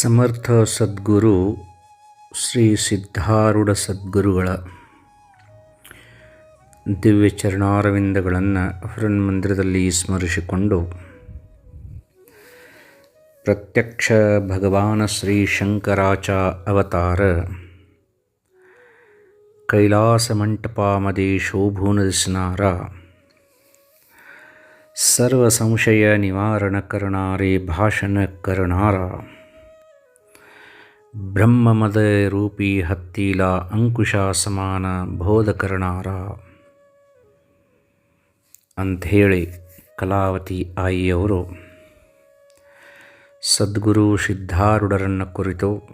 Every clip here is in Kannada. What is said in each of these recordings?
ಸಮರ್ಥ ಸದ್ಗುರು ಶ್ರೀ ಸಿದ್ಧಾರೂಢ ಸದ್ಗುರುಗಳ ದಿವ್ಯ ಚರಣಾರವಿಂದಗಳನ್ನು ಹೃನ್ಮಂದಿರದಲ್ಲಿ ಸ್ಮರಿಸಿಕೊಂಡು ಪ್ರತ್ಯಕ್ಷ ಭಗವಾನ ಶ್ರೀ ಶಂಕರಾಚ ಅವತಾರ ಕೈಲಾಸ ಮಂಟಪಾಮದೆ ಶೋಭೂನದ ಸ್ನಾರ ಸರ್ವ ಸಂಶಯ ಭಾಷಣ ಕರ್ಣಾರ. ಬ್ರಹ್ಮಮದ ರೂಪಿ ಹತ್ತಿಲ ಅಂಕುಶ ಸಮಾನ ಬೋಧಕರ್ಣಾರ. ಅಂಥೇಳಿ ಕಲಾವತಿ ಆಯಿಯವರು, ಸದ್ಗುರು ಸಿದ್ಧಾರೂಢರನ್ನು ಕುರಿತು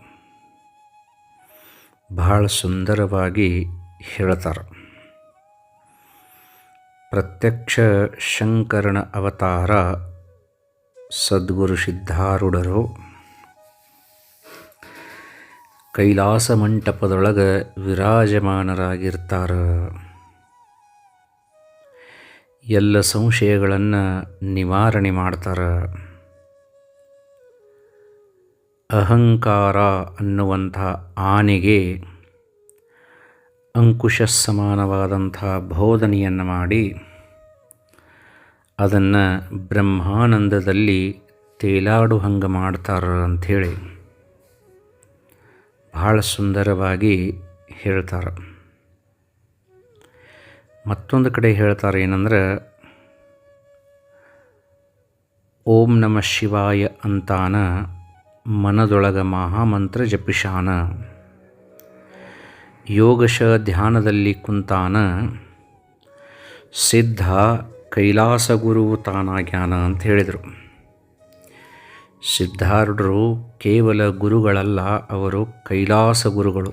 ಬಹಳ ಸುಂದರವಾಗಿ ಹೇಳ್ತಾರೆ. ಪ್ರತ್ಯಕ್ಷ ಶಂಕರನ ಅವತಾರ ಸದ್ಗುರು ಸಿದ್ಧಾರೂಢರು. ಕೈಲಾಸ ಮಂಟಪದೊಳಗೆ ವಿರಾಜಮಾನರಾಗಿರ್ತಾರ. ಎಲ್ಲ ಸಂಶಯಗಳನ್ನು ನಿವಾರಣೆ ಮಾಡ್ತಾರ. ಅಹಂಕಾರ ಅನ್ನುವಂಥ ಆನೆಗೆ ಅಂಕುಶ ಸಮಾನವಾದಂಥ ಬೋಧನೆಯನ್ನು ಮಾಡಿ ಅದನ್ನು ಬ್ರಹ್ಮಾನಂದದಲ್ಲಿ ತೇಲಾಡು ಹಂಗೆ ಮಾಡ್ತಾರ ಅಂಥೇಳಿ. ಭಾಳ ಸುಂದರವಾಗಿ ಹೇಳ್ತಾರೆ. ಮತ್ತೊಂದು ಕಡೆ ಹೇಳ್ತಾರೆ ಏನಂದ್ರೆ, ಓಂ ನಮ ಶಿವಾಯ ಅಂತಾನ ಮನದೊಳಗ ಮಹಾಮಂತ್ರ ಜಪಿಶಾನ. ಯೋಗಶ ಧ್ಯಾನದಲ್ಲಿ ಕುಂತಾನ, ಸಿದ್ಧ ಕೈಲಾಸ ಗುರು ತಾನಾಗ್ಯಾನ ಅಂತ ಹೇಳಿದರು. ಸಿದ್ಧಾರೂಢರು ಕೇವಲ ಗುರುಗಳಲ್ಲ, ಅವರು ಕೈಲಾಸ ಗುರುಗಳು.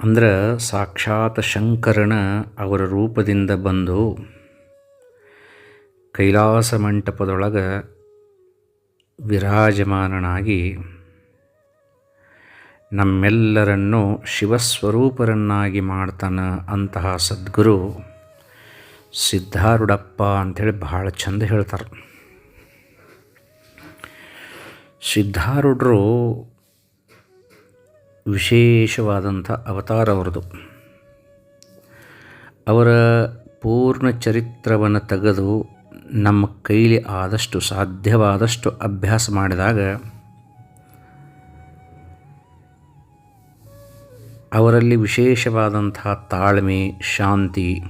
ಅಂದ್ರೆ ಸಾಕ್ಷಾತ್ ಶಂಕರನ ಅವರ ರೂಪದಿಂದ ಬಂದು ಕೈಲಾಸ ಮಂಟಪದೊಳಗೆ ವಿರಾಜಮಾನನಾಗಿ ನಮ್ಮೆಲ್ಲರನ್ನು ಶಿವಸ್ವರೂಪರನ್ನಾಗಿ ಮಾಡ್ತಾನೆ ಅಂತಹ ಸದ್ಗುರು ಸಿದ್ಧಾರೂಢಪ್ಪ ಅಂಥೇಳಿ ಭಾಳ ಚಂದ ಹೇಳ್ತಾರೆ. ಸಿದ್ಧಾರೂಢರು ವಿಶೇಷವಾದಂಥ ಅವತಾರ ಅವರದು ಅವರ ಪೂರ್ಣ ಚರಿತ್ರವನ್ನು ತೆಗೆದು ನಮ್ಮ ಕೈಲಿ ಆದಷ್ಟು ಸಾಧ್ಯವಾದಷ್ಟು ಅಭ್ಯಾಸ ಮಾಡಿದಾಗ ಅವರಲ್ಲಿ ವಿಶೇಷವಾದಂಥ ತಾಳ್ಮೆ, ಶಾಂತಿ,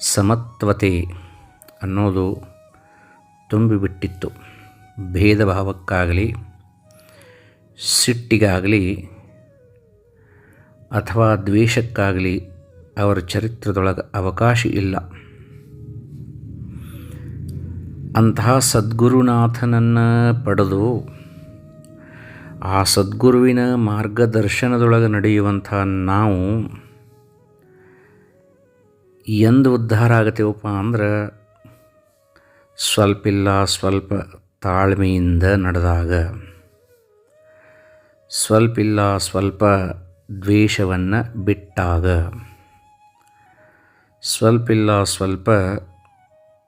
ಸಮತ್ವತೆ ಅನ್ನೋದು ತುಂಬಿಬಿಟ್ಟಿತ್ತು. ಭೇದ ಭಾವಕ್ಕಾಗಲಿ ಸಿಟ್ಟಿಗಾಗಲಿ, ಅಥವಾ ದ್ವೇಷಕ್ಕಾಗಲಿ ಅವರ ಚರಿತ್ರದೊಳಗೆ ಅವಕಾಶ ಇಲ್ಲ. ಅಂತಹ ಸದ್ಗುರುನಾಥನನ್ನು ಪಡೆದು ಆ ಸದ್ಗುರುವಿನ ಮಾರ್ಗದರ್ಶನದೊಳಗೆ ನಡೆಯುವಂಥ ನಾವು ಎಂದು ಉದ್ಧಾರ ಆಗತ್ತೇವಪ್ಪ ಅಂದ್ರೆ, ಸ್ವಲ್ಪಿಲ್ಲ, ಸ್ವಲ್ಪ ತಾಳ್ಮೆಯಿಂದ ನಡೆದಾಗ ಸ್ವಲ್ಪಿಲ್ಲ ಸ್ವಲ್ಪ ದ್ವೇಷವನ್ನು ಬಿಟ್ಟಾಗ, ಸ್ವಲ್ಪಿಲ್ಲ ಸ್ವಲ್ಪ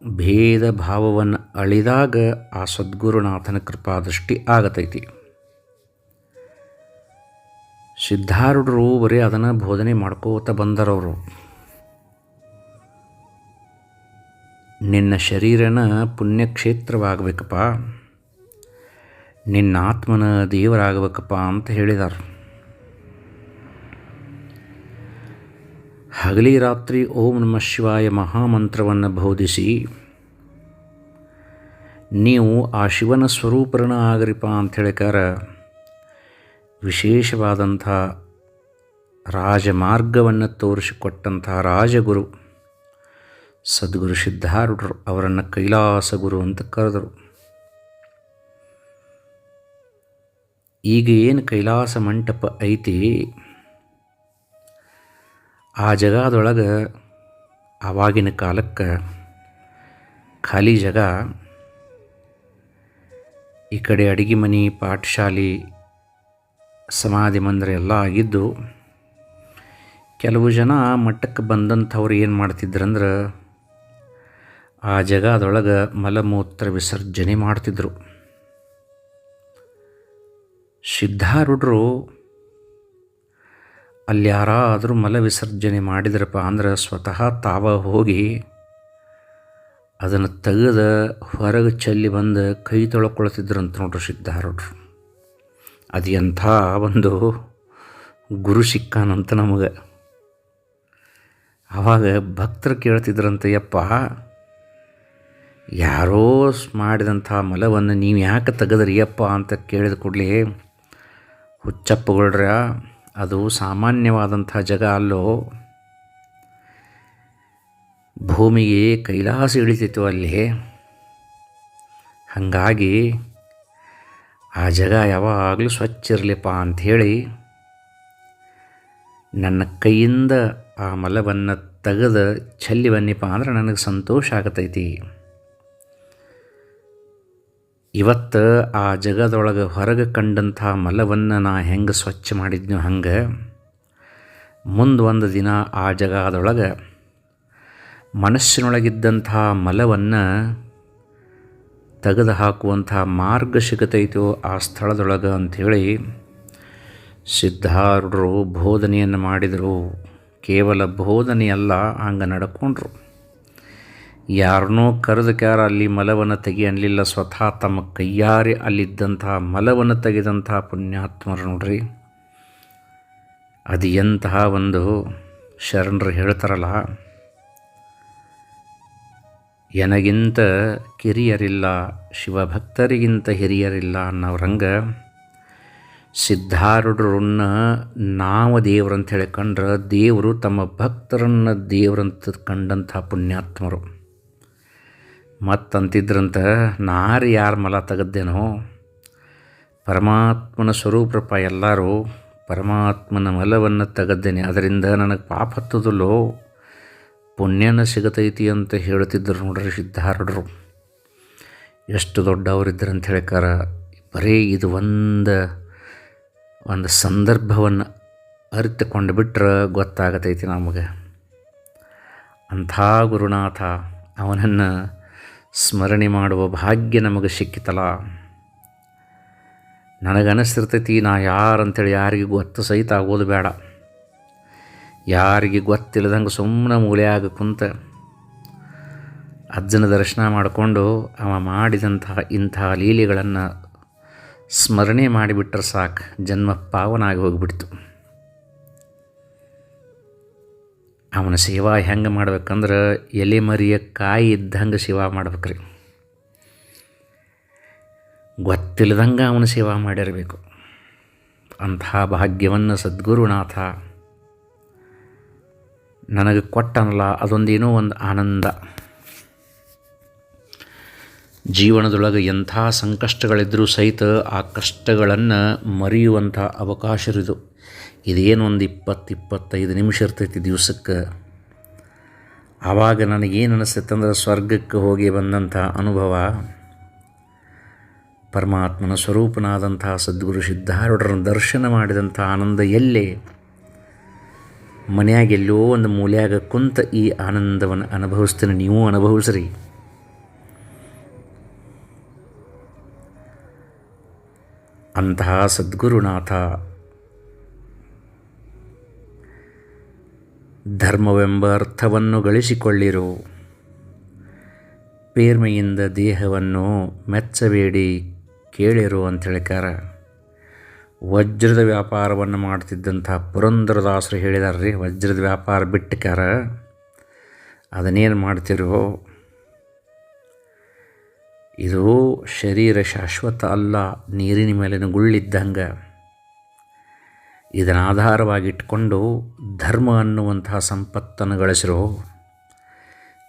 ಭೇದ ಭಾವವನ್ನು ಅಳಿದಾಗ ಆ ಸದ್ಗುರುನಾಥನ ಕೃಪಾದೃಷ್ಟಿ ಆಗತೈತಿ. ಸಿದ್ಧಾರೂಢರು ಬರೀ ಅದನ್ನು ಬೋಧನೆ ಮಾಡ್ಕೋತ ಬಂದರವರು. ನಿನ್ನ ಶರೀರನ ಪುಣ್ಯಕ್ಷೇತ್ರವಾಗಬೇಕಪ್ಪ. ನಿನ್ನ ಆತ್ಮನ ದೇವರಾಗಬೇಕಪ್ಪ ಅಂತ ಹೇಳಿದ್ದಾರೆ ಹಗಲಿ ರಾತ್ರಿ ಓಂ ನಮ ಶಿವಾಯ ಮಹಾಮಂತ್ರವನ್ನು ಬೋಧಿಸಿ, ನೀವು ಆ ಶಿವನ ಸ್ವರೂಪರಣ ಆಗರಿಪ ಅಂತ ಹೇಳಿಕಾರ ವಿಶೇಷವಾದಂಥ ರಾಜಮಾರ್ಗವನ್ನು ತೋರಿಸಿಕೊಟ್ಟಂಥ ರಾಜಗುರು. ಸದ್ಗುರು ಸಿದ್ಧಾರೂಢರು ಅವರನ್ನು ಕೈಲಾಸ ಗುರು ಅಂತ ಕರೆದರು. ಈಗ ಏನು ಕೈಲಾಸ ಮಂಟಪ ಐತಿ? ಆ ಜಗದೊಳಗೆ ಆವಾಗಿನ ಕಾಲಕ್ಕೆ ಖಾಲಿ ಜಾಗ. ಈ ಕಡೆ ಅಡಿಗೆ ಮನೆ, ಪಾಠಶಾಲೆ, ಸಮಾಧಿ ಮಂದಿರ ಎಲ್ಲ ಆಗಿದ್ದು, ಕೆಲವು ಜನ ಮಟ್ಟಕ್ಕೆ ಬಂದಂಥವ್ರು ಏನು ಮಾಡ್ತಿದ್ರಂದ್ರೆ ಆ ಜಗದೊಳಗೆ ಮಲಮೂತ್ರ ವಿಸರ್ಜನೆ ಮಾಡ್ತಿದ್ರು. ಸಿದ್ಧಾರೂಢರು ಅಲ್ಲಿ ಯಾರಾದರೂ ಮಲ ವಿಸರ್ಜನೆ ಮಾಡಿದ್ರಪ್ಪ ಅಂದ್ರೆ ಸ್ವತಃ ತಾವ ಹೋಗಿ ಅದನ್ನು ತೆಗೆದ ಹೊರಗೆ ಚೆಲ್ಲಿ ಬಂದು ಕೈ ತೊಳ್ಕೊಳ್ತಿದ್ರು ಅಂತ ನೋಡ್ರಿ ಸಿದ್ಧಾರೂಢರು. ಅದು ಎಂಥ ಒಂದು ಗುರು ಸಿಕ್ಕಾನಂತ ನಮಗೆ. ಆವಾಗ ಭಕ್ತರು ಕೇಳ್ತಿದ್ರಂತೆ, ಯಪ್ಪ ಯಾರೋ ಮಾಡಿದಂಥ ಮಲವನ್ನು ನೀವು ಯಾಕೆ ತೆಗೆದ್ರಿ ಯಪ್ಪ ಅಂತ ಕೇಳಿದ ಕೂಡಲೇ, ಹುಚ್ಚಪ್ಪಗಳ್ರ, ಅದು ಸಾಮಾನ್ಯವಾದಂಥ ಜಗ ಅಲ್ಲೋ. ಭೂಮಿಗೆ ಕೈಲಾಸ ಇಳಿತಿತ್ತು ಅಲ್ಲಿ. ಹಾಗಾಗಿ ಆ ಜಗ ಯಾವಾಗಲೂ ಸ್ವಚ್ಛ ಇರಲಿಪ್ಪ ಅಂಥೇಳಿ ನನ್ನ ಕೈಯಿಂದ ಆ ಮಲವನ್ನು ತೆಗೆದು ಚೆಲ್ಲಿ ಬನ್ನಿಪ್ಪ ಅಂದ್ರೆ ನನಗೆ ಸಂತೋಷ ಆಗತೈತಿ. ಇವತ್ತು ಆ ಜಗದೊಳಗೆ ಹೊರಗೆ ಕಂಡಂಥ ಮಲವನ್ನು ನಾ ಹೆಂಗೆ ಸ್ವಚ್ಛ ಮಾಡಿದ್ನೋ ಹಂಗೆ, ಮುಂದೆ ಒಂದು ದಿನ ಆ ಜಗದೊಳಗೆ ಮನಸ್ಸಿನೊಳಗಿದ್ದಂಥ ಮಲವನ್ನು ತೆಗೆದು ಹಾಕುವಂಥ ಮಾರ್ಗ ಸಿಗತೈತೋ ಆ ಸ್ಥಳದೊಳಗೆ ಅಂಥೇಳಿ ಸಿದ್ಧಾರೂಢರು ಬೋಧನೆಯನ್ನು ಮಾಡಿದರು. ಕೇವಲ ಬೋಧನೆಯಲ್ಲ, ಹಂಗೆ ನಡ್ಕೊಂಡ್ರು. ಯಾರನ್ನೋ ಕರೆದಕ್ಯಾರ ಅಲ್ಲಿ ಮಲವನ್ನು ತೆಗಿ ಅನ್ನಲಿಲ್ಲ ಸ್ವತಃ ತಮ್ಮ ಕೈಯಾರಿ ಅಲ್ಲಿದ್ದಂತಹ ಮಲವನ್ನು ತೆಗೆದಂತಹ ಪುಣ್ಯಾತ್ಮರು ನೋಡ್ರಿ. ಅದು ಎಂತಹ ಒಂದು ಶರಣರು ಹೇಳ್ತಾರಲ್ಲ, ಎನಗಿಂತ ಕಿರಿಯರಿಲ್ಲ, ಶಿವಭಕ್ತರಿಗಿಂತ ಹಿರಿಯರಿಲ್ಲ ಅನ್ನೋರಂಗೆ ಸಿದ್ಧಾರೂಢರನ್ನ ನಾವು ದೇವ್ರಂತ ಹೇಳಿ ಕಂಡ್ರೆ ದೇವರು ತಮ್ಮ ಭಕ್ತರನ್ನು ದೇವ್ರಂತ ಕಂಡಂಥ ಪುಣ್ಯಾತ್ಮರು. ಮತ್ತಂತಿದ್ರಂತ ನಾರು ಯಾರ ಮಲ ತೆಗೆದ್ದೇನೋ? ಪರಮಾತ್ಮನ ಸ್ವರೂಪರಪ್ಪ ಎಲ್ಲರೂ ಪರಮಾತ್ಮನ ಮಲವನ್ನು ತೆಗೆದ್ದೇನೆ. ಅದರಿಂದ ನನಗೆ ಪಾಪ ಹತ್ತದಲ್ಲೋ? ಪುಣ್ಯನ ಸಿಗತೈತಿ ಅಂತ ಹೇಳ್ತಿದ್ರು ನೋಡ್ರಿ ಸಿದ್ಧಾರೂಢರು. ಎಷ್ಟು ದೊಡ್ಡವರಿದ್ದರು ಅಂತ ಹೇಳ್ಕಾರ ಬರೀ ಇದು ಒಂದು ಒಂದು ಸಂದರ್ಭವನ್ನು ಅರಿತುಕೊಂಡು ಬಿಟ್ರೆ ಗೊತ್ತಾಗತೈತಿ ನಮಗೆ. ಅಂಥ ಗುರುನಾಥ, ಅವನನ್ನು ಸ್ಮರಣೆ ಮಾಡುವ ಭಾಗ್ಯ ನಮಗೆ ಸಿಕ್ಕಿತಲ್ಲ ನನಗನಿಸ್ತಿರ್ತೈತಿ ನಾ ಯಾರಂತೇಳಿ ಯಾರಿಗೆ ಗೊತ್ತು ಸಹಿತ ಆಗೋದು ಬೇಡ. ಯಾರಿಗೆ ಗೊತ್ತಿಲ್ಲದಂಗೆ ಸುಮ್ಮನೆ ಮೂಲೆಯಾಗ ಕುಂತ ಅಜ್ಜನ ದರ್ಶನ ಮಾಡಿಕೊಂಡು ಅವ ಮಾಡಿದಂತಹ ಇಂಥ ಲೀಲೆಗಳನ್ನು ಸ್ಮರಣೆ ಮಾಡಿಬಿಟ್ರೆ ಸಾಕು, ಜನ್ಮ ಪಾವನಾಗಿ ಹೋಗಿಬಿಡ್ತು. ಅವನ ಸೇವಾ ಹೆಂಗೆ ಮಾಡ್ಬೇಕಂದ್ರೆ ಎಲೆ ಮರಿಯ ಕಾಯಿ ಇದ್ದಂಗೆ ಸೇವಾ ಮಾಡ್ಬೇಕ್ರಿ. ಗೊತ್ತಿಲ್ಲದಂಗೆ ಅವನ ಸೇವಾ ಮಾಡಿರಬೇಕು. ಅಂಥ ಭಾಗ್ಯವನ್ನು ಸದ್ಗುರುನಾಥ ನನಗೆ ಕೊಟ್ಟನಲ್ಲ, ಅದೊಂದೇನೋ ಒಂದು ಆನಂದ. ಜೀವನದೊಳಗೆ ಎಂಥ ಸಂಕಷ್ಟಗಳಿದ್ದರೂ ಸಹಿತ ಆ ಕಷ್ಟಗಳನ್ನು ಮರೆಯುವಂಥ ಅವಕಾಶರಿದು ಇದೇನು ಒಂದು ಇಪ್ಪತ್ತು ಇಪ್ಪತ್ತೈದು ನಿಮಿಷ ಇರ್ತೈತಿ ದಿವಸಕ್ಕೆ? ಆವಾಗ ನನಗೇನು ಅನಿಸ್ತೈತೆ ಅಂದ್ರೆ ಸ್ವರ್ಗಕ್ಕೆ ಹೋಗಿ ಬಂದಂಥ ಅನುಭವ. ಪರಮಾತ್ಮನ ಸ್ವರೂಪನಾದಂಥ ಸದ್ಗುರು ಸಿದ್ಧಾರೂಢರನ್ನು ದರ್ಶನ ಮಾಡಿದಂಥ ಆನಂದ ಎಲ್ಲೇ? ಮನೆಯಾಗ ಎಲ್ಲೋ ಒಂದು ಮೂಲೆಯಾಗ ಕುಂತ ಈ ಆನಂದವನ್ನು ಅನುಭವಿಸ್ತೇನೆ, ನೀವು ಅನುಭವಿಸ್ರಿ. ಅಂತಹ ಸದ್ಗುರುನಾಥ ಧರ್ಮವೆಂಬ ಅರ್ಥವನ್ನು ಗಳಿಸಿಕೊಳ್ಳಿರು. ಪೇರ್ಮೆಯಿಂದ ದೇಹವನ್ನು ಮೆಚ್ಚಬೇಡಿ ಕೇಳಿರು ಅಂತ ಹೇಳ್ಕಾರ ವಜ್ರದ ವ್ಯಾಪಾರವನ್ನು ಮಾಡ್ತಿದ್ದಂಥ ಪುರಂದರದಾಸರು ಹೇಳಿದಾರೆ ರೀ, ವಜ್ರದ ವ್ಯಾಪಾರ ಬಿಟ್ಟಕಾರ ಅದನ್ನೇನು ಮಾಡ್ತಿರೋ? ಇದು ಶರೀರ ಶಾಶ್ವತ ಅಲ್ಲ, ನೀರಿನ ಮೇಲಿನ ಗುಳ್ಳಿದ್ದಂಗೆ. ಇದನ್ನು ಆಧಾರವಾಗಿಟ್ಟುಕೊಂಡು ಧರ್ಮ ಅನ್ನುವಂತಹ ಸಂಪತ್ತನ್ನು ಗಳಿಸಿರೋ.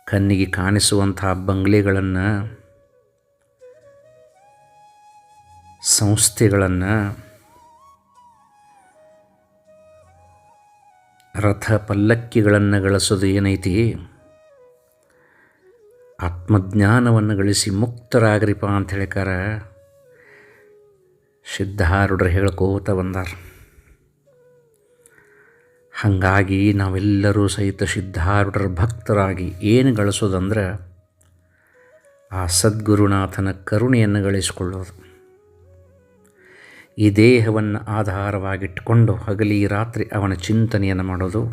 ಕಣ್ಣಿಗೆ ಕಾಣಿಸುವಂತಹ ಬಂಗ್ಲೆಗಳನ್ನು, ಸಂಸ್ಥೆಗಳನ್ನು ರಥ ಪಲ್ಲಕ್ಕಿಗಳನ್ನು ಗಳಿಸೋದು ಏನೈತಿ? ಆತ್ಮಜ್ಞಾನವನ್ನು ಗಳಿಸಿ ಮುಕ್ತರಾಗ್ರಿಪ ಅಂತ ಹೇಳ್ಕಾರ ಸಿದ್ಧಾರೂಢರು ಹೇಳ್ಕೋತ ಬಂದಾರ. ಹಾಗಾಗಿ ನಾವೆಲ್ಲರೂ ಸಹಿತ ಸಿದ್ಧಾರೂಢರ ಭಕ್ತರಾಗಿ ಏನು ಗಳಿಸೋದಂದ್ರೆ ಆ ಸದ್ಗುರುನಾಥನ ಕರುಣೆಯನ್ನು ಗಳಿಸಿಕೊಳ್ಳೋದು. ಈ ದೇಹವನ್ನು ಆಧಾರವಾಗಿಟ್ಟುಕೊಂಡು ಹಗಲಿ ರಾತ್ರಿ ಅವನ ಚಿಂತನೆಯನ್ನು ಮಾಡೋದು.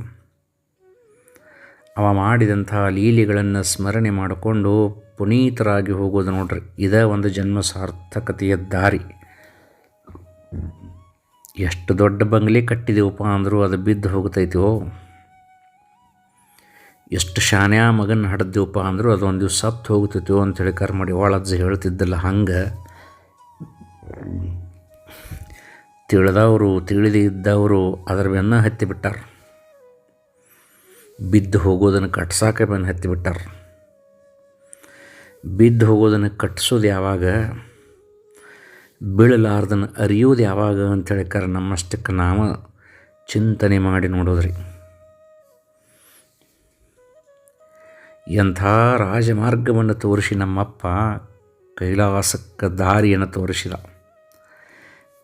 ಅವ ಮಾಡಿದಂತಹ ಲೀಲೆಗಳನ್ನು ಸ್ಮರಣೆ ಮಾಡಿಕೊಂಡು ಪುನೀತರಾಗಿ ಹೋಗೋದು ನೋಡ್ರಿ. ಇದೇ ಒಂದು ಜನ್ಮ ಸಾರ್ಥಕತೆಯ ದಾರಿ. ಎಷ್ಟು ದೊಡ್ಡ ಬಂಗ್ಲೆ ಕಟ್ಟಿದೆವಪ್ಪ ಅಂದರೂ ಅದು ಬಿದ್ದು ಹೋಗ್ತೈತಿವೋ ಎಷ್ಟು ಶಾನ್ಯ ಮಗನ ಹಡ್ದೇವಪ್ಪ ಅಂದರೂ ಅದು ಒಂದು ದಿವ್ಸ ಸತ್ತು ಅಂತ ಹೇಳಿ ಕರ್ ಮಾಡಿ ಒಳಜ್ಜ ಹೇಳ್ತಿದ್ದಲ್ಲ ಹಂಗೆ. ತಿಳಿದವರು, ತಿಳಿದೇ ಇದ್ದವರು ಅದರ ಬೆನ್ನ ಹತ್ತಿ ಬಿಟ್ಟಾರ. ಬಿದ್ದು ಹೋಗೋದನ್ನು ಕಟ್ಸಾಕೆ ಬೆನ್ನು ಹತ್ತಿ ಬಿಟ್ಟಾರ. ಬಿದ್ದು ಹೋಗೋದನ್ನು ಕಟ್ಟಿಸೋದು ಯಾವಾಗ? ಬೀಳಲಾರ್ದನ್ನು ಅರಿಯೋದು ಯಾವಾಗ ಅಂತ ಕರೆ ನಮ್ಮಷ್ಟಕ್ಕೆ ನಾವು ಚಿಂತನೆ ಮಾಡಿ ನೋಡೋದ್ರಿ. ಎಂಥ ರಾಜಮಾರ್ಗವನ್ನು ತೋರಿಸಿ ನಮ್ಮಪ್ಪ, ಕೈಲಾಸಕ್ಕೆ ದಾರಿಯನ್ನು ತೋರಿಸಿದ.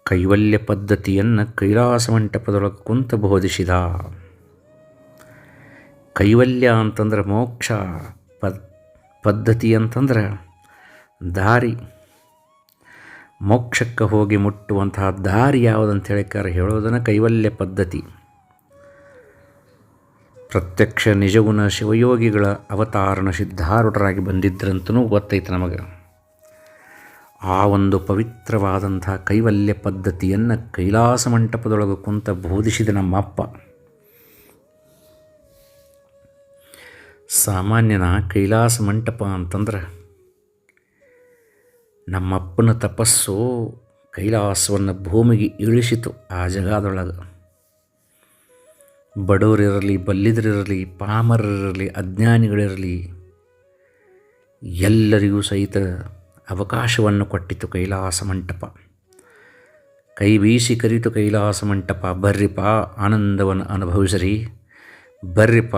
ಕೈವಲ್ಯ ಪದ್ಧತಿಯನ್ನು ಕೈಲಾಸ ಮಂಟಪದೊಳಗೆ ಕುಂತ ಬೋಧಿಸಿದ. ಕೈವಲ್ಯ ಅಂತಂದ್ರೆ ಮೋಕ್ಷ, ಪದ್, ಪದ್ಧತಿ ಅಂತಂದ್ರೆ ದಾರಿ. ಮೋಕ್ಷಕ್ಕೆ ಹೋಗಿ ಮುಟ್ಟುವಂತಹ ದಾರಿ ಯಾವುದಂತ ಹೇಳಿಕಾರ ಹೇಳೋದನ್ನು ಕೈವಲ್ಯ ಪದ್ಧತಿ. ಪ್ರತ್ಯಕ್ಷ ನಿಜಗುಣ ಶಿವಯೋಗಿಗಳ ಅವತಾರಣ ಸಿದ್ಧಾರೂಢರಾಗಿ ಬಂದಿದ್ದರಂತೂ ಗೊತ್ತೈತೆ ನಮಗೆ. ಆ ಒಂದು ಪವಿತ್ರವಾದಂಥ ಕೈವಲ್ಯ ಪದ್ಧತಿಯನ್ನು ಕೈಲಾಸ ಮಂಟಪದೊಳಗೆ ಕುಂತ ಬೋಧಿಸಿದ ನಮ್ಮಪ್ಪ. ಸಾಮಾನ್ಯನ ಕೈಲಾಸ ಮಂಟಪ ಅಂತಂದ್ರೆ ನಮ್ಮಪ್ಪನ ತಪಸ್ಸು ಕೈಲಾಸವನ್ನು ಭೂಮಿಗೆ ಇಳಿಸಿತು ಆ ಜಗದೊಳಗೆ. ಬಡವರಿರಲಿ, ಬಲ್ಲಿದರಿರಲಿ, ಪಾಮರರಿರಲಿ, ಅಜ್ಞಾನಿಗಳಿರಲಿ, ಎಲ್ಲರಿಗೂ ಸಹಿತ ಅವಕಾಶವನ್ನು ಕೊಟ್ಟಿತು ಕೈಲಾಸ ಮಂಟಪ. ಕೈ ಬೀಸಿ ಕರಿತು ಕೈಲಾಸ ಮಂಟಪ. ಬರ್ರಿಪ, ಆನಂದವನ್ನು ಅನುಭವಿಸಿರಿ. ಬರ್ರಿಪ,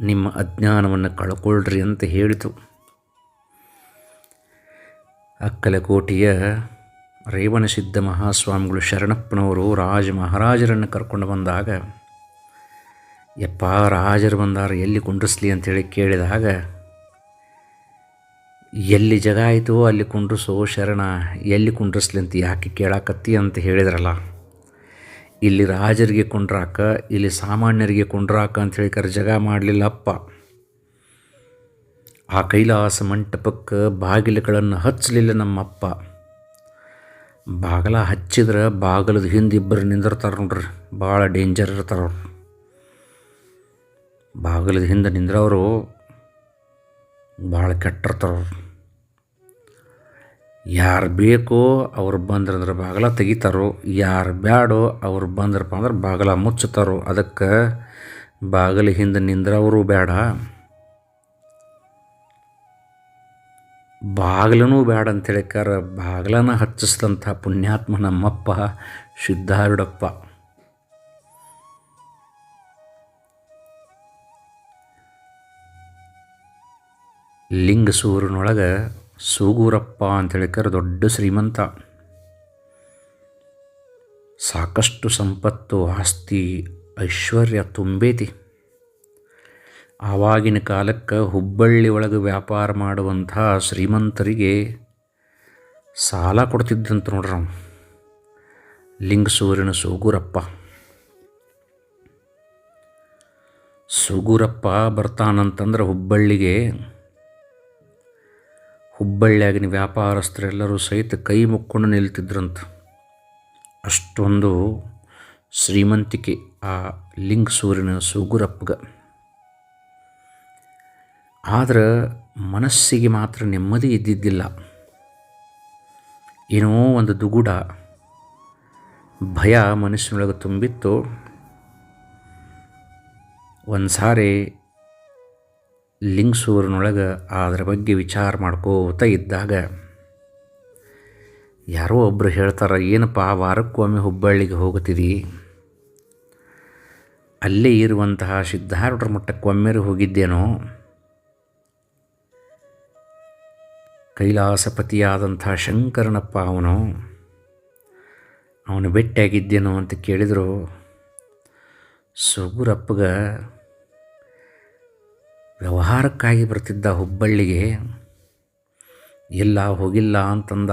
ನಿಮ್ಮ ಅಜ್ಞಾನವನ್ನು ಕಳ್ಕೊಳ್ರಿ ಅಂತ ಹೇಳಿತು. ಅಕ್ಕಲಕೋಟೆಯ ರೇವಣಸಿದ್ಧ ಮಹಾಸ್ವಾಮಿಗಳು ಶರಣಪ್ಪನವರು ರಾಜ ಮಹಾರಾಜರನ್ನು ಕರ್ಕೊಂಡು ಬಂದಾಗ, ಯಪ್ಪ, ರಾಜರು ಬಂದಾರ, ಎಲ್ಲಿ ಕುಂಡ್ರಿಸ್ಲಿ? ಅಂಥೇಳಿ ಕೇಳಿದಾಗ, ಎಲ್ಲಿ ಜಗ ಆಯಿತೋ ಅಲ್ಲಿ ಕುಂಡ್ರಿಸೋ ಶರಣ, ಎಲ್ಲಿ ಕುಂಡ್ರಿಸ್ಲಿ ಅಂತ ಯಾಕೆ ಕೇಳಾಕತ್ತಿ? ಅಂತ ಹೇಳಿದ್ರಲ್ಲ. ಇಲ್ಲಿ ರಾಜರಿಗೆ ಕುಂಡ್ರಾಕ, ಇಲ್ಲಿ ಸಾಮಾನ್ಯರಿಗೆ ಕುಂಡ್ರಾಕ ಅಂತ ಹೇಳಿ ಕರೆ ಜಗ ಮಾಡಲಿಲ್ಲಪ್ಪ. ಆ ಕೈಲಾಸ ಮಂಟಪಕ್ಕೆ ಬಾಗಿಲುಗಳನ್ನು ಹಚ್ಚಲಿಲ್ಲ ನಮ್ಮಪ್ಪ. ಬಾಗಲ ಹಚ್ಚಿದ್ರೆ ಬಾಗಲದ ಹಿಂದೆ ಇಬ್ಬರು ನಿಂದಿರ್ತಾರೆ ನೋಡ್ರಿ, ಭಾಳ ಡೇಂಜರ್ ಇರ್ತಾರೆ ಅವ್ರು. ಬಾಗಿಲದ ಹಿಂದೆ ನಿಂದ್ರವರು ಭಾಳ ಕೆಟ್ಟಿರ್ತಾರವ್ರು ಯಾರು ಬೇಕೋ ಅವ್ರು ಬಂದ್ರಂದ್ರೆ ಬಾಗಲ ತೆಗಿತಾರೋ, ಯಾರು ಬ್ಯಾಡೋ ಅವ್ರು ಬಂದ್ರಪ್ಪ ಅಂದ್ರೆ ಬಾಗಲ ಮುಚ್ಚುತ್ತಾರೋ. ಅದಕ್ಕೆ ಬಾಗಿಲ ಹಿಂದೆ ನಿಂದ್ರವರು ಬೇಡ. ಬಾಗಿಲನೂ ಬೇಡ ಅಂತ ಹೇಳಿಕಾರ ಬಾಗಿಲನ ಹಚ್ಚಿಸಿದಂಥ ಪುಣ್ಯಾತ್ಮ ನಮ್ಮಪ್ಪ ಸಿದ್ಧಾರೂಢಪ್ಪ ಲಿಂಗಸೂರಿನೊಳಗೆ ಸೂಗೂರಪ್ಪ ಅಂತ ಹೇಳಿಕಾರ ದೊಡ್ಡ ಶ್ರೀಮಂತ. ಸಾಕಷ್ಟು ಸಂಪತ್ತು, ಆಸ್ತಿ, ಐಶ್ವರ್ಯ ತುಂಬೈತಿ. ಆವಾಗಿನ ಕಾಲಕ್ಕೆ ಹುಬ್ಬಳ್ಳಿ ಒಳಗೆ ವ್ಯಾಪಾರ ಮಾಡುವಂಥ ಶ್ರೀಮಂತರಿಗೆ ಸಾಲ ಕೊಡ್ತಿದ್ದಂತ ನೋಡ್ರಿ ಲಿಂಗಸೂರಿನ ಸೂಗೂರಪ್ಪ. ಸೂಗೂರಪ್ಪ ಬರ್ತಾನಂತಂದ್ರೆ ಹುಬ್ಬಳ್ಳಿಗೆ ಹುಬ್ಬಳ್ಳಿಯಾಗಿನ ವ್ಯಾಪಾರಸ್ಥರೆಲ್ಲರೂ ಸಹಿತ ಕೈ ಮುಕ್ಕೊಂಡು ನಿಲ್ತಿದ್ರಂತ. ಅಷ್ಟೊಂದು ಶ್ರೀಮಂತಿಕೆ ಆ ಲಿಂಗಸೂರಿನ ಸೂಗುರಪ್ಪಗ. ಆದ್ರೆ ಮನಸ್ಸಿಗೆ ಮಾತ್ರ ನೆಮ್ಮದಿ ಇದ್ದಿದ್ದಿಲ್ಲ. ಏನೋ ಒಂದು ದುಗುಡ, ಭಯ ಮನಸ್ಸಿನೊಳಗೆ ತುಂಬಿತ್ತು. ಒಂದು ಸಾರಿ ಲಿಂಗ್ಸೂರಿನೊಳಗೆ ಅದರ ಬಗ್ಗೆ ವಿಚಾರ ಮಾಡ್ಕೋತ ಇದ್ದಾಗ ಯಾರೋ ಒಬ್ಬರು ಹೇಳ್ತಾರೆ, ಏನಪ್ಪ, ವಾರಕ್ಕೊಮ್ಮೆ ಹುಬ್ಬಳ್ಳಿಗೆ ಹೋಗುತ್ತಿದ್ದೀ ಅಲ್ಲೇ ಇರುವಂತಹ ಸಿದ್ಧಾರೂಢರ ಮಟ್ಟಕ್ಕೊಮ್ಮೆರು ಹೋಗಿದ್ದೇನೋ. ಕೈಲಾಸಪತಿಯಾದಂಥ ಶಂಕರನಪ್ಪ ಅವನು ಅವನು ಭೇಟಿಯಾಗಿದ್ದೇನೋ ಅಂತ ಕೇಳಿದರು. ಸುಗುರಪ್ಪಗ ವ್ಯವಹಾರಕ್ಕಾಗಿ ಬರ್ತಿದ್ದ ಹುಬ್ಬಳ್ಳಿಗೆ, ಎಲ್ಲ ಹೋಗಿಲ್ಲ ಅಂತಂದ.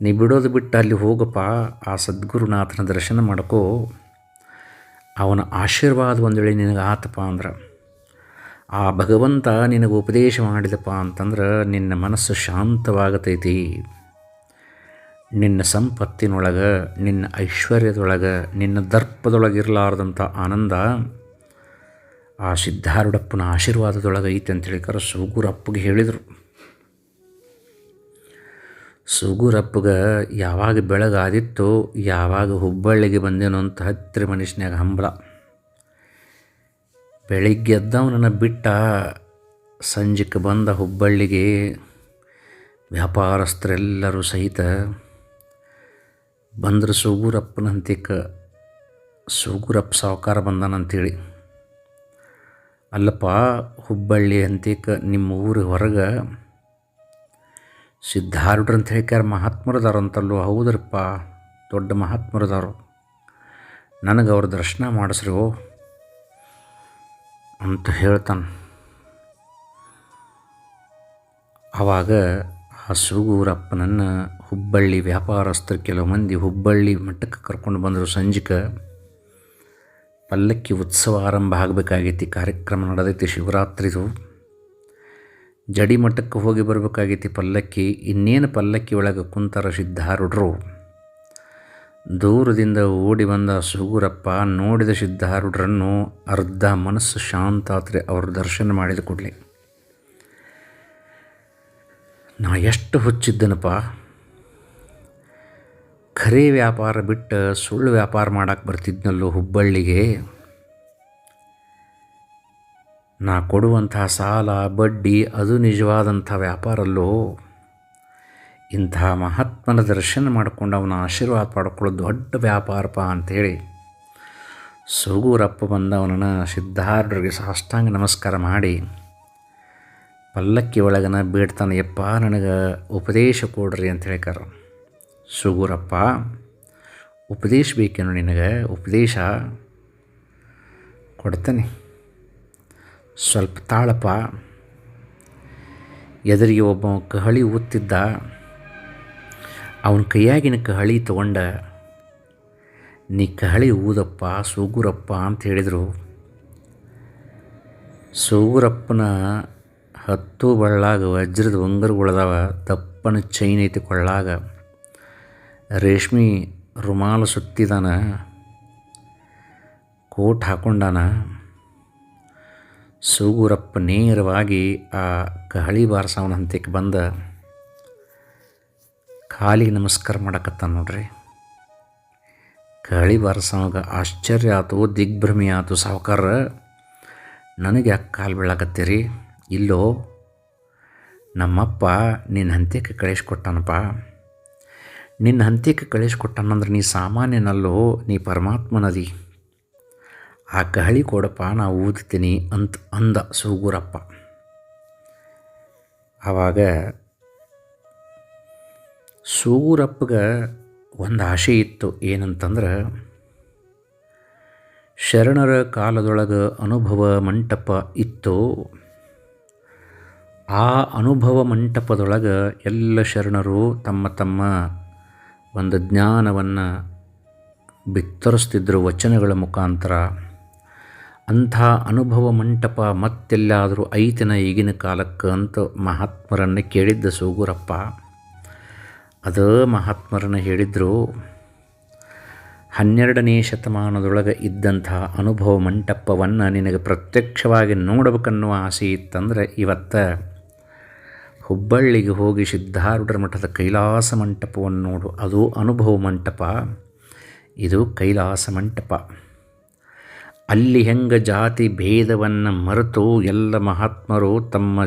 ನೀ ಬಿಡೋದು ಬಿಟ್ಟು ಅಲ್ಲಿ ಹೋಗಪ್ಪ, ಆ ಸದ್ಗುರುನಾಥನ ದರ್ಶನ ಮಾಡ್ಕೋ. ಅವನ ಆಶೀರ್ವಾದ ಒಂದು ವೇಳೆ ನಿನಗೆ ಆತಪ್ಪ ಅಂದ್ರೆ. ಆ ಭಗವಂತ ನಿನಗೆ ಉಪದೇಶ ಮಾಡಿದಪ್ಪ ಅಂತಂದ್ರೆ ನಿನ್ನ ಮನಸ್ಸು ಶಾಂತವಾಗತೈತಿ. ನಿನ್ನ ಸಂಪತ್ತಿನೊಳಗೆ, ನಿನ್ನ ಐಶ್ವರ್ಯದೊಳಗೆ, ನಿನ್ನ ದರ್ಪದೊಳಗಿರಲಾರ್ದಂಥ ಆನಂದ ಆ ಸಿದ್ಧಾರೂಢಪ್ಪನ ಆಶೀರ್ವಾದದೊಳಗೆ ಐತೆ ಅಂತೇಳಿ ಕರ ಸೂಗುರಪ್ಪಗೆ ಹೇಳಿದರು. ಸೂಗುರಪ್ಪಗೆ ಯಾವಾಗ ಬೆಳಗಾದಿತ್ತು, ಯಾವಾಗ ಹುಬ್ಬಳ್ಳಿಗೆ ಬಂದೇನೋ ಅಂತ ಹತ್ತಿರ ಮನುಷ್ಯನಾಗ ಹಂಬಲ. ಬೆಳಿಗ್ಗೆ ಎದ್ದವನನ್ನು ಬಿಟ್ಟ ಸಂಜೆಗೆ ಬಂದ ಹುಬ್ಬಳ್ಳಿಗೆ ವ್ಯಾಪಾರಸ್ಥರೆಲ್ಲರೂ ಸಹಿತ ಬಂದ್ರೆ ಸೂಗುರಪ್ಪನ ಹಂತಿಕ ಸೂಗುರಪ್ಪ ಸಾವುಕಾರ ಬಂದಾನಂತೇಳಿ. ಅಲ್ಲಪ್ಪ, ಹುಬ್ಬಳ್ಳಿ ಅಂತಿಕ ನಿಮ್ಮ ಊರಿಗೆ ಹೊರಗೆ ಸಿದ್ಧಾರೂಢರು ಅಂತ ಹೇಳ್ಕ್ಯಾರ ಮಹಾತ್ಮರದಾರಂತಲ್ಲೋ ಹೌದ್ರಪ್ಪ, ದೊಡ್ಡ ಮಹಾತ್ಮರದಾರು. ನನಗೆ ಅವ್ರ ದರ್ಶನ ಮಾಡಿಸ್ರಿ, ಓ. ಅಂತ ಹೇಳ್ತಾನೆ. ಆವಾಗ ಆ ಸುಗೂರಪ್ಪನನ್ನು ಹುಬ್ಬಳ್ಳಿ ವ್ಯಾಪಾರಸ್ಥರು ಕೆಲವು ಮಂದಿ ಹುಬ್ಬಳ್ಳಿ ಮಠಕ್ಕೆ ಕರ್ಕೊಂಡು ಬಂದರು. ಸಂಜಿಕ ಪಲ್ಲಕ್ಕಿ ಉತ್ಸವ ಆರಂಭ ಆಗಬೇಕಾಗೈತಿ, ಕಾರ್ಯಕ್ರಮ ನಡೆದೈತಿ ಶಿವರಾತ್ರಿದು. ಜಡಿ ಮಠಕ್ಕೆ ಹೋಗಿ ಬರಬೇಕಾಗೈತಿ ಪಲ್ಲಕ್ಕಿ, ಇನ್ನೇನು ಪಲ್ಲಕ್ಕಿ ಒಳಗೆ ಕುಂತಾರ ಸಿದ್ಧಾರೂಢರು. ದೂರದಿಂದ ಓಡಿ ಬಂದ ಸುಗೂರಪ್ಪ ನೋಡಿದ ಸಿದ್ಧಾರೂಢರನ್ನು ಅರ್ಧ ಮನಸ್ಸು ಶಾಂತಾತ್ರೆ ಅವರು ದರ್ಶನ ಮಾಡಿದ ಕೂಡಲೇ. ನಾ ಎಷ್ಟು ಹುಚ್ಚಿದ್ದನಪ್ಪ. ಖರೆ ವ್ಯಾಪಾರ ಬಿಟ್ಟು ಸುಳ್ಳು ವ್ಯಾಪಾರ ಮಾಡಕ್ಕೆ ಬರ್ತಿದ್ನಲ್ಲೋ ಹುಬ್ಬಳ್ಳಿಗೆ. ನಾ ಕೊಡುವಂಥ ಸಾಲ, ಬಡ್ಡಿ ಅದು ನಿಜವಾದಂಥ ವ್ಯಾಪಾರಲ್ಲೋ. ಇಂಥ ಮಹಾತ್ಮನ ದರ್ಶನ ಮಾಡಿಕೊಂಡು ಅವನ ಆಶೀರ್ವಾದ ಪಡ್ಕೊಳ್ಳೋದು ದೊಡ್ಡ ವ್ಯಾಪಾರಪ್ಪ ಅಂಥೇಳಿ ಸೂಗೂರಪ್ಪ ಬಂದ ಅವನನ್ನು ಸಿದ್ಧಾರ್ಢರಿಗೆ ಸಾಷ್ಟಾಂಗ ನಮಸ್ಕಾರ ಮಾಡಿ ಪಲ್ಲಕ್ಕಿ ಒಳಗನ ಬೇಡ್ತಾನೆ, ಯಪ್ಪ, ನನಗೆ ಉಪದೇಶ ಕೊಡ್ರಿ ಅಂತ ಹೇಳ್ಕಾರ ಸುಗೂರಪ್ಪ, ಉಪದೇಶ ಬೇಕೇನು ನಿನಗೆ, ಉಪದೇಶ ಕೊಡ್ತೇನೆ. ಸ್ವಲ್ಪ ತಾಳಪ್ಪ, ಎದುರಿಗೆ ಒಬ್ಬ ಕಹಳಿ ಊತ್ತಿದ್ದ ಅವನ ಕೈಯಾಗಿನ ಕಹಳಿ ತಗೊಂಡ, ನೀ ಕಹಳಿ ಊದಪ್ಪ, ಸೂಗುರಪ್ಪ ಅಂತ ಹೇಳಿದರು. ಸೂಗುರಪ್ಪನ ಹತ್ತು ಬಳ್ಳಾಗ ವಜ್ರದ ಉಂಗುರಗಳದಾವ ದಪ್ಪನ ಚೈನ್ ಐತಿ ಕೊಳ್ಳಾಗ. ರೇಷ್ಮಿ ರುಮಾಲು ಸುತ್ತಿದಾನ, ಕೋಟ್ ಹಾಕೊಂಡಾನ. ಸೂಗುರಪ್ಪ ನೇರವಾಗಿ ಆ ಕಹಳಿ ಬಾರಸವನ ಹಂತಕ್ಕೆ ಬಂದ. ಕಾಲಿಗೆ ನಮಸ್ಕಾರ ಮಾಡಕತ್ತ ನೋಡ್ರಿ. ಕಹಳಿ ಬಾರಸವಾಗ ಆಶ್ಚರ್ಯ ಆತು, ದಿಗ್ಭ್ರಮೆ ಆತು. ಸಾವುಕಾರ, ನನಗೆ ಯಾಕೆ ಕಾಲು ಬೀಳಾಕತ್ತೀರಿ? ಇಲ್ಲೋ, ನಮ್ಮಪ್ಪ ನಿನ್ನ ಹಂತ್ಯಕ್ಕೆ ಕಳಿಸ್ಕೊಟ್ಟನಪ್ಪ ನಿನ್ನ ಹಂತ್ಯಕ್ಕೆ ಕಳಿಸ್ಕೊಟ್ಟನಂದ್ರೆ ನೀ ಸಾಮಾನ್ಯನಲ್ಲೋ, ನೀ ಪರಮಾತ್ಮನದಿ. ಆ ಕಹಳಿ ಕೊಡಪ್ಪ, ನಾ ಊದ್ತೀನಿ ಅಂತ ಅಂದ ಸೂಗುರಪ್ಪ. ಆವಾಗ ಸೂಗುರಪ್ಪಗೆ ಒಂದು ಆಸೆ ಇತ್ತು. ಏನಂತಂದ್ರೆ, ಶರಣರ ಕಾಲದೊಳಗೆ ಅನುಭವ ಮಂಟಪ ಇತ್ತು. ಆ ಅನುಭವ ಮಂಟಪದೊಳಗೆ ಎಲ್ಲ ಶರಣರು ತಮ್ಮ ತಮ್ಮ ಒಂದು ಜ್ಞಾನವನ್ನು ಬಿತ್ತರಿಸ್ತಿದ್ರು ವಚನಗಳ ಮುಖಾಂತರ. ಅಂಥ ಅನುಭವ ಮಂಟಪ ಮತ್ತೆಲ್ಲಾದರೂ ಐತಿನ ಈಗಿನ ಕಾಲಕ್ಕೆ ಅಂತ ಮಹಾತ್ಮರನ್ನು ಕೇಳಿದ್ದ ಸೂಗುರಪ್ಪ. ಅದೇ ಮಹಾತ್ಮರನ್ನು ಹೇಳಿದರು, ಹನ್ನೆರಡನೇ ಶತಮಾನದೊಳಗೆ ಇದ್ದಂತಹ ಅನುಭವ ಮಂಟಪವನ್ನು ನಿನಗೆ ಪ್ರತ್ಯಕ್ಷವಾಗಿ ನೋಡಬೇಕನ್ನುವ ಆಸೆ ಇತ್ತಂದರೆ ಇವತ್ತು ಹುಬ್ಬಳ್ಳಿಗೆ ಹೋಗಿ ಸಿದ್ಧಾರೂಢರ ಮಠದ ಕೈಲಾಸ ಮಂಟಪವನ್ನು ನೋಡು. ಅದು ಅನುಭವ ಮಂಟಪ, ಇದು ಕೈಲಾಸ ಮಂಟಪ. ಅಲ್ಲಿ ಹೆಂಗೆ ಜಾತಿ ಭೇದವನ್ನು ಮರೆತು ಎಲ್ಲ ಮಹಾತ್ಮರು ತಮ್ಮ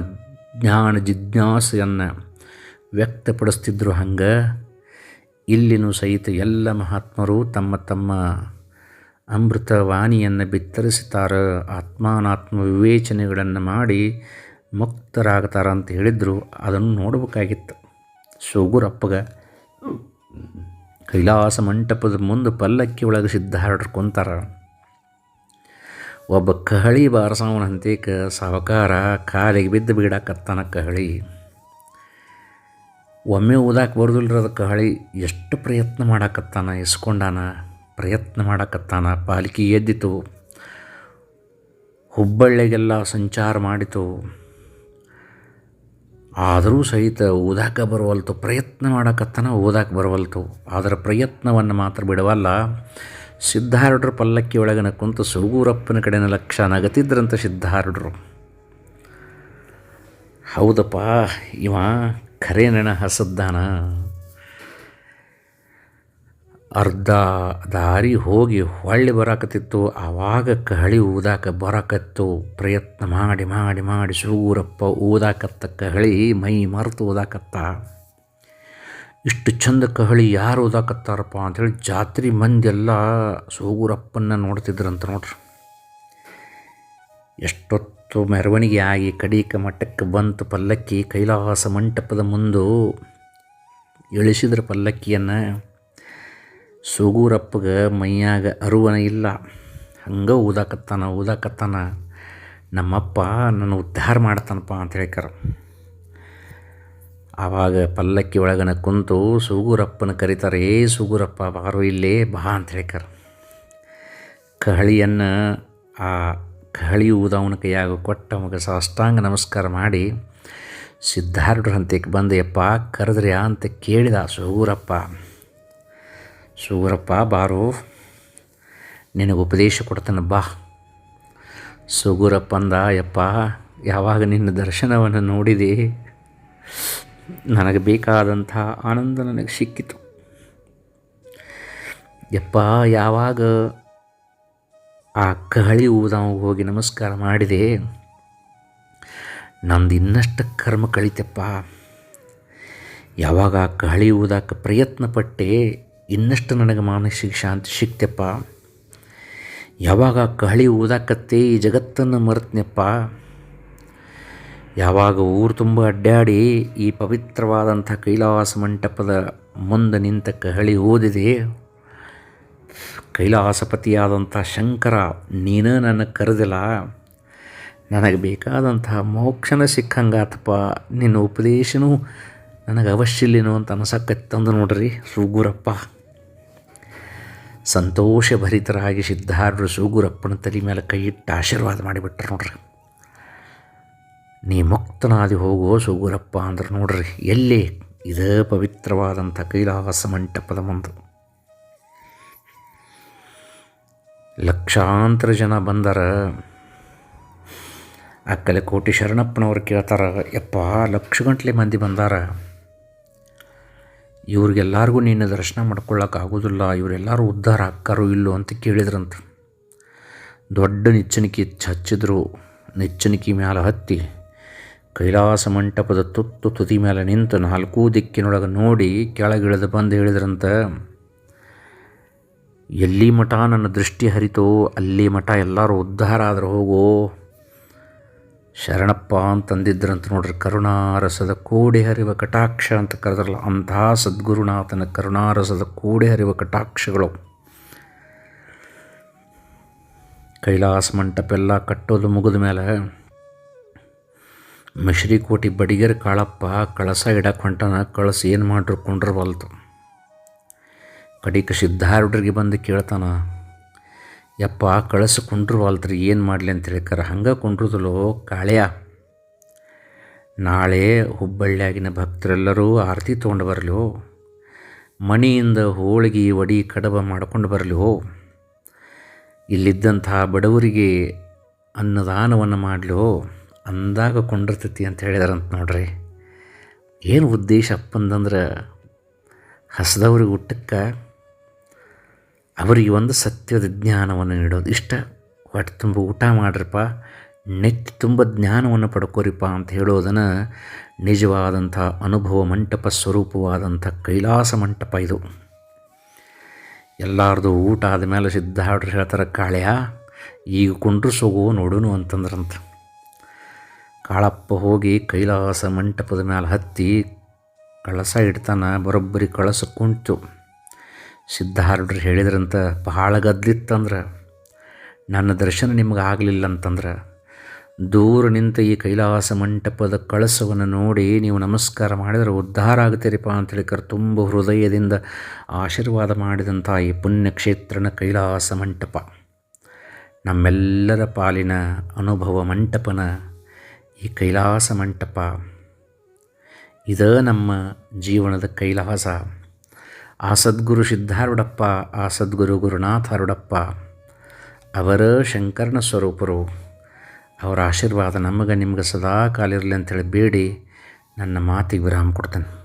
ಜ್ಞಾನ ಜಿಜ್ಞಾಸೆಯನ್ನು ವ್ಯಕ್ತಪಡಿಸ್ತಿದ್ರು ಹಂಗೆ, ಇಲ್ಲಿನೂ ಸಹಿತ ಎಲ್ಲ ಮಹಾತ್ಮರು ತಮ್ಮ ತಮ್ಮ ಅಮೃತ ವಾಣಿಯನ್ನು ಬಿತ್ತರಿಸ್ತಾರೆ, ಆತ್ಮಾನಾತ್ಮ ವಿವೇಚನೆಗಳನ್ನು ಮಾಡಿ ಮುಕ್ತರಾಗ್ತಾರ ಅಂತ ಹೇಳಿದ್ರು. ಅದನ್ನು ನೋಡಬೇಕಾಗಿತ್ತು. ಸೋಗುರಪ್ಪಗ ಕೈಲಾಸ ಮಂಟಪದ ಮುಂದೆ ಪಲ್ಲಕ್ಕಿ ಒಳಗೆ ಸಿದ್ಧಾರೂಢರು ಕುಂತಾರ. ಒಬ್ಬ ಕಹಳಿ ಬಾರಸವನ ಹಂತೇಕ ಸಾವಕಾರ ಕಾಲಿಗೆ ಬಿದ್ದು ಬಿಡಾಕತ್ತಾನ ಕಹಳಿ. ಒಮ್ಮೆ ಓದಾಕೆ ಬರೋದಿಲ್ಲ ಅದಕ್ಕೆ ಹಳಿ ಎಷ್ಟು ಪ್ರಯತ್ನ ಮಾಡಾಕತ್ತಾನ ಇಸ್ಕೊಂಡಾನ ಪ್ರಯತ್ನ ಮಾಡಾಕತ್ತಾನ, ಪಾಲಿಕೆ ಎದ್ದಿತು, ಹುಬ್ಬಳ್ಳಿಗೆಲ್ಲ ಸಂಚಾರ ಮಾಡಿತು. ಆದರೂ ಸಹಿತ ಓದಾಕ ಬರವಲ್ತು, ಪ್ರಯತ್ನ ಮಾಡಾಕತ್ತಾನ, ಓದಾಕೆ ಬರವಲ್ತು. ಅದರ ಪ್ರಯತ್ನವನ್ನು ಮಾತ್ರ ಬಿಡವಲ್ಲ, ಸಿದ್ಧಾರೂಢರ ಪಲ್ಲಕ್ಕಿ ಒಳಗನ ಕುಂತು ಸೂಗೂರಪ್ಪನ ಕಡೆನ ಲಕ್ಷ ನಗತಿದ್ರಂತ ಸಿದ್ಧಾರೂಢರು. ಹೌದಪ್ಪ, ಇವ ಖರೆ ನೆನ ಹಸದ್ದಾನ ಅರ್ಧ ದಾರಿ ಹೋಗಿ ಹೊಳ್ಳಿ ಬರಾಕತ್ತಿತ್ತು, ಆವಾಗ ಕಹಳಿ ಊದಾಕ ಬರಾಕತ್ತು, ಪ್ರಯತ್ನ ಮಾಡಿ ಮಾಡಿ ಮಾಡಿ ಸೂರಪ್ಪ ಊದಾಕತ್ತ ಕಹಳಿ ಮೈ ಮರೆತು ಓದಾಕತ್ತ ಇಷ್ಟು ಚಂದ ಕಹಳಿ ಯಾರು ಓದಾಕತ್ತಾರಪ್ಪ ಅಂಥೇಳಿ ಜಾತ್ರೆ ಮಂದೆಲ್ಲ ಸೂಗೂರಪ್ಪನ್ನ ನೋಡ್ತಿದ್ರಂತ ನೋಡ್ರಿ. ಎಷ್ಟೊತ್ತು ಮೆರವಣಿಗೆ ಆಗಿ ಕಡೀಕ ಮಟ್ಟಕ್ಕೆ ಬಂತು ಪಲ್ಲಕ್ಕಿ. ಕೈಲಾಸ ಮಂಟಪದ ಮುಂದು ಇಳಿಸಿದ್ರ ಪಲ್ಲಕ್ಕಿಯನ್ನು ಸೂಗೂರಪ್ಪಗೆ ಮೈಯಾಗ ಅರುವನ ಇಲ್ಲ. ಹಂಗೆ ಊದಾಕತ್ತಾನ ಊದಾಕತ್ತಾನ. ನಮ್ಮಪ್ಪ ನನ್ನ ಉದ್ಧಾರ ಮಾಡ್ತಾನಪ್ಪ ಅಂತ ಹೇಳ್ಕಾರ. ಆವಾಗ ಪಲ್ಲಕ್ಕಿ ಒಳಗನ ಕುಂತು ಸೂಗೂರಪ್ಪನ ಕರೀತಾರೆ, ಏ ಸೂಗೂರಪ್ಪ, ಬಾರು ಇಲ್ಲೇ ಬಾ ಅಂತ ಹೇಳ್ಕಾರ. ಕಹಳಿಯನ್ನು ಆ ಕಹಳಿ ಊದವನ ಕೈಯಾಗ ಕೊಟ್ಟ ಮಗ ಸಾಷ್ಟಾಂಗ ನಮಸ್ಕಾರ ಮಾಡಿ ಸಿದ್ಧಾರೂಢರ ಹಂತಕ್ಕೆ ಬಂದು ಯಪ್ಪ ಕರೆದ್ರ್ಯಾ ಅಂತ ಕೇಳಿದ ಸೂರಪ್ಪ. ಸೂರಪ್ಪ, ಬಾರು, ನಿನಗೆ ಉಪದೇಶ ಕೊಡ್ತಾನೆ, ಬಾ. ಸುಗೂರಪ್ಪ ಅಂದ ಯಪ್ಪ ಯಾವಾಗ ನಿನ್ನ ದರ್ಶನವನ್ನು ನೋಡಿದೆ? ನನಗೆ ಬೇಕಾದಂಥ ಆನಂದ ನನಗೆ ಸಿಕ್ಕಿತು. ಯಪ್ಪ ಯಾವಾಗ ಆ ಕಹಳಿ ಊದಾವ ಹೋಗಿ ನಮಸ್ಕಾರ ಮಾಡಿದೆ. ನಂದು ಇನ್ನಷ್ಟು ಕರ್ಮ ಕಳಿತಪ್ಪ. ಯಾವಾಗ ಆ ಕಹಳಿ ಊದಕ್ಕೆ ಪ್ರಯತ್ನ ಪಟ್ಟೆ ಇನ್ನಷ್ಟು ನನಗೆ ಮಾನಸಿಕ ಶಾಂತಿ ಸಿಕ್ತಪ್ಪ. ಯಾವಾಗ ಕಹಳಿ ಊದಾಕತ್ತೆ ಈ ಜಗತ್ತನ್ನು ಮರೆತ್ನಪ್ಪ. ಯಾವಾಗ ಊರು ತುಂಬ ಅಡ್ಡಾಡಿ ಈ ಪವಿತ್ರವಾದಂಥ ಕೈಲಾಸ ಮಂಟಪದ ಮುಂದೆ ನಿಂತ ಕಹಳಿ ಓದಿದೆ. ಕೈಲಾಸಪತಿಯಾದಂಥ ಶಂಕರ, ನೀನು ನನ್ನ ಕರೆದಿಲ್ಲ. ನನಗೆ ಬೇಕಾದಂತಹ ಮೋಕ್ಷನ ಸಿಕ್ಕಂಗಾತಪ್ಪ. ನಿನ್ನ ಉಪದೇಶನೂ ನನಗೆ ಅವಶ್ಯಲೇನೋ ಅಂತ ಅನಿಸಕ್ಕತ್ತಂದು ನೋಡ್ರಿ ಸುಗುರಪ್ಪ. ಸಂತೋಷಭರಿತರಾಗಿ ಸಿದ್ಧಾರೂಢರು ಸೂಗುರಪ್ಪನ ತಲೆ ಮೇಲೆ ಕೈ ಆಶೀರ್ವಾದ ಮಾಡಿಬಿಟ್ರು ನೋಡ್ರಿ. ನೀ ಮುಕ್ತನಾದಿ ಹೋಗೋ ಸುಗುರಪ್ಪ ಅಂದ್ರೆ ನೋಡ್ರಿ. ಎಲ್ಲಿ ಇದೇ ಪವಿತ್ರವಾದಂಥ ಕೈಲಾಸ ಮಂಟಪದ ಮುಂದೆ. ಲಕ್ಷಾಂತರ ಜನ ಬಂದಾರ. ಅಕ್ಕಲೆ ಕೋಟಿ ಶರಣಪ್ಪನವ್ರು ಕೇಳ್ತಾರ, ಯಪ್ಪ, ಲಕ್ಷ ಗಂಟ್ಲೆ ಮಂದಿ ಬಂದಾರ. ಇವ್ರಿಗೆಲ್ಲರಿಗೂ ನಿನ್ನ ದರ್ಶನ ಮಾಡ್ಕೊಳ್ಳೋಕೆ ಆಗೋದಿಲ್ಲ, ಇವರೆಲ್ಲರೂ ಉದ್ಧಾರ ಆಕ್ಕಾರೋ ಇಲ್ಲೋ ಅಂತ ಕೇಳಿದ್ರಂತ. ದೊಡ್ಡ ನಿಚ್ಚಣಿಕೆ ಹಚ್ಚಿದ್ರು. ನಿಚ್ಚಣಿಕೆ ಮ್ಯಾಲೆ ಹತ್ತಿ ಕೈಲಾಸ ಮಂಟಪದ ತುತ್ತು ತುದಿ ಮೇಲೆ ನಿಂತು ನಾಲ್ಕೂ ದಿಕ್ಕಿನೊಳಗೆ ನೋಡಿ ಕೆಳಗಿಳಿದು ಬಂದು ಹೇಳಿದ್ರಂತ. ಎಲ್ಲಿ ಮಠ ನನ್ನ ದೃಷ್ಟಿ ಹರಿತೋ, ಅಲ್ಲಿ ಮಠ ಎಲ್ಲರೂ ಉದ್ಧಾರ ಆದ್ರೆ ಹೋಗೋ. ಶರಣಪ್ಪ ಅಂತಂದಿದ್ರಂತ ನೋಡ್ರಿ, ಕರುಣಾರಸದ ಕೋಡಿ ಹರಿವ ಕಟಾಕ್ಷ ಅಂತ ಕರೆದ್ರಲ್ಲ, ಅಂಥ ಸದ್ಗುರುನಾಥನ ಕರುಣಾರಸದ ಕೋಡಿ ಹರಿವ ಕಟಾಕ್ಷಗಳು. ಕೈಲಾಸ ಮಂಟಪ ಎಲ್ಲ ಕಟ್ಟೋದು ಮುಗಿದ ಮೇಲೆ ಕೋಟಿ ಬಡಿಗೆರ್ ಕಾಳಪ್ಪ ಕಳಸ ಇಡಕ್ಕೆ ಹೊಂಟನ, ಕಳಸ ಏನು ಮಾಡಿರು ಕೊಂಡ್ರಬಲ್ತು. ಕಡಿಕ ಸಿದ್ಧಾರೂಢರಿಗೆ ಬಂದು ಕೇಳ್ತಾನ, ಯಪ್ಪ ಕಳಸ ಕುಂಡ್ರವಲ್ತ್ರಿ, ಏನು ಮಾಡಲಿ ಅಂತ ಹೇಳ್ಕಾರ ಹಂಗೆ ಕುಂಡ್ರದಲ್ಲೋ ಕಾಳ್ಯ. ನಾಳೆ ಹುಬ್ಬಳ್ಳಿಯಾಗಿನ ಭಕ್ತರೆಲ್ಲರೂ ಆರತಿ ತೊಗೊಂಡು ಬರಲಿ, ಮಣಿಯಿಂದ ಹೋಳಿಗೆ ವಡಿ ಕಡಬ ಮಾಡ್ಕೊಂಡು ಬರಲಿ. ಇಲ್ಲಿದ್ದಂತಹ ಬಡವರಿಗೆ ಅನ್ನದಾನವನ್ನು ಮಾಡಲಿ, ಅಂದಾಗ ಕೊಂಡಿರ್ತೈತಿ ಅಂತ ಹೇಳಿದಾರಂತ ನೋಡ್ರಿ. ಏನು ಉದ್ದೇಶ ಅಪ್ಪಂದಂದ್ರೆ, ಹಸದವ್ರಿಗೆ ಊಟಕ್ಕೆ ಅವರಿಗೆ ಒಂದು ಸತ್ಯದ ಜ್ಞಾನವನ್ನು ನೀಡೋದು. ಇಷ್ಟ, ಹೊಟ್ಟೆ ತುಂಬ ಊಟ ಮಾಡ್ರಪ್ಪ, ನೆತ್ತಿ ತುಂಬ ಜ್ಞಾನವನ್ನು ಪಡ್ಕೋರಿಪ್ಪ ಅಂತ ಹೇಳೋದನ್ನು ನಿಜವಾದಂಥ ಅನುಭವ ಮಂಟಪ ಸ್ವರೂಪವಾದಂಥ ಕೈಲಾಸ ಮಂಟಪ ಇದು. ಎಲ್ಲರದು ಊಟ ಆದಮೇಲೆ ಸಿದ್ಧಾಡ್ರು ಹೇಳ್ತಾರೆ, ಕಾಳ್ಯ, ಈಗ ಕುಂಡ್ರಸೋಗು ನೋಡೋನು ಅಂತಂದ್ರಂತ. ಕಾಳಪ್ಪ ಹೋಗಿ ಕೈಲಾಸ ಮಂಟಪದ ಮೇಲೆ ಹತ್ತಿ ಕಳಸ ಇಡ್ತಾನೆ, ಬರೋಬ್ಬರಿ ಕಳಸ ಕುಂತು. ಸಿದ್ಧಾರೂಢರು ಹೇಳಿದ್ರಂತ ಬಹಳ ಗದ್ಲಿತ್ತಂದ್ರೆ ನನ್ನ ದರ್ಶನ ನಿಮ್ಗೆ ಆಗಲಿಲ್ಲ ಅಂತಂದ್ರೆ ದೂರ ನಿಂತ ಈ ಕೈಲಾಸ ಮಂಟಪದ ಕಳಸವನ್ನು ನೋಡಿ ನೀವು ನಮಸ್ಕಾರ ಮಾಡಿದರೆ ಉದ್ಧಾರ ಆಗ್ತೀರಿಪ್ಪ ಅಂತೇಳಿ ಕರ್ ತುಂಬ ಹೃದಯದಿಂದ ಆಶೀರ್ವಾದ ಮಾಡಿದಂಥ ಈ ಪುಣ್ಯಕ್ಷೇತ್ರನ ಕೈಲಾಸ ಮಂಟಪ. ನಮ್ಮೆಲ್ಲರ ಪಾಲಿನ ಅನುಭವ ಮಂಟಪನ ಈ ಕೈಲಾಸ ಮಂಟಪ. ಇದ ನಮ್ಮ ಜೀವನದ ಕೈಲಾಸ. ಆ ಸದ್ಗುರು ಸಿದ್ಧಾರೂಢಪ್ಪ, ಆ ಸದ್ಗುರು ಗುರುನಾಥಾರೂಢಪ್ಪ, ಅವರ ಶಂಕರನ ಸ್ವರೂಪರು, ಅವರ ಆಶೀರ್ವಾದ ನಮಗೆ ನಿಮ್ಗೆ ಸದಾ ಕಾಲಿರಲಿ ಅಂತೇಳಿ ಬೇಡಿ, ನನ್ನ ಮಾತಿಗೆ ವಿರಾಮ ಕೊಡ್ತೇನೆ.